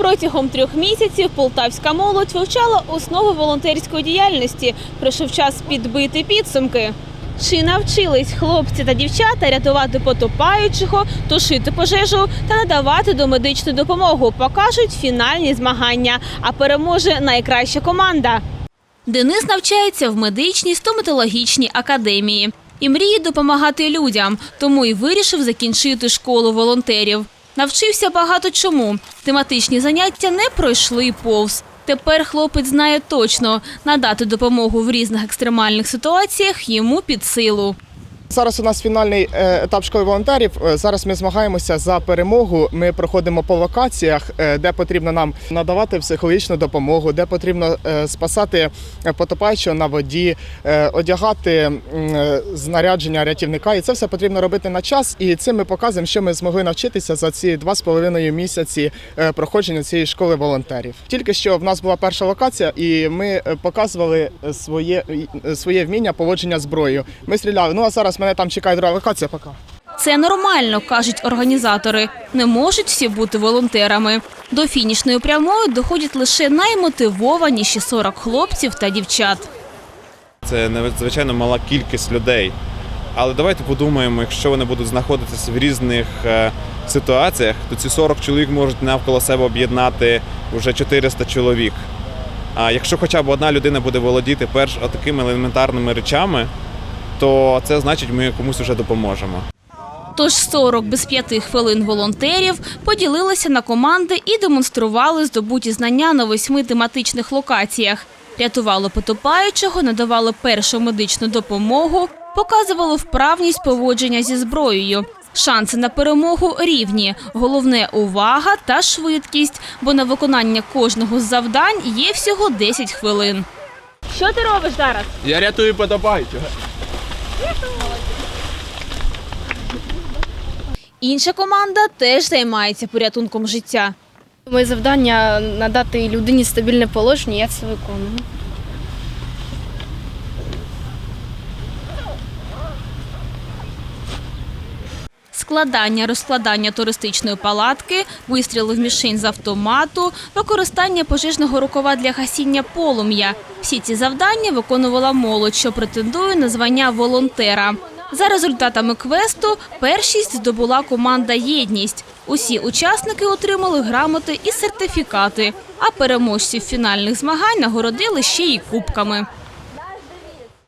Протягом трьох місяців полтавська молодь вивчала основи волонтерської діяльності. Прийшов час підбити підсумки. Чи навчились хлопці та дівчата рятувати потопаючого, тушити пожежу та надавати домедичну допомогу? Покажуть фінальні змагання. А переможе найкраща команда. Денис навчається в медичній стоматологічній академії і мріє допомагати людям, тому і вирішив закінчити школу волонтерів. Навчився багато чому. Тематичні заняття не пройшли повз. Тепер хлопець знає точно, надати допомогу в різних екстремальних ситуаціях йому під силу. Зараз у нас фінальний е, етап школи волонтерів. Е, Зараз ми змагаємося за перемогу. Ми проходимо по локаціях, е, де потрібно нам надавати психологічну допомогу, де потрібно спасати потопаючого на воді, одягати знарядження рятівника. І це все потрібно робити на час. І цим ми показуємо, що ми змогли навчитися за ці два з половиною місяці проходження цієї школи волонтерів. Тільки що в нас була перша локація, і ми показували своє, своє вміння поводження зброєю. Ми стріляли. Ну а зараз мене там чекає друга локація. Пока. Це нормально, кажуть організатори. Не можуть всі бути волонтерами. До фінішної прямої доходять лише наймотивованіші 40 хлопців та дівчат. Це надзвичайно мала кількість людей. Але давайте подумаємо, якщо вони будуть знаходитися в різних е, ситуаціях, то ці 40 чоловік можуть навколо себе об'єднати вже 400 чоловік. А якщо хоча б одна людина буде володіти перш такими елементарними речами, то це значить, ми комусь вже допоможемо. Тож 40 без 5 хвилин волонтерів поділилися на команди і демонстрували здобуті знання на восьми тематичних локаціях. Рятували потопаючого, надавали першу медичну допомогу, показували вправність поводження зі зброєю. Шанси на перемогу рівні. Головне увага та швидкість, бо на виконання кожного з завдань є всього 10 хвилин. Що ти робиш зараз? Я рятую потопаючого. Інша команда теж займається порятунком життя. Моє завдання надати людині стабільне положення, я це виконую. Складання, розкладання туристичної палатки, вистріли в мішень з автомату, використання пожежного рукава для гасіння полум'я. Всі ці завдання виконувала молодь, що претендує на звання волонтера. За результатами квесту першість здобула команда Єдність. Усі учасники отримали грамоти і сертифікати, а переможців фінальних змагань нагородили ще й кубками.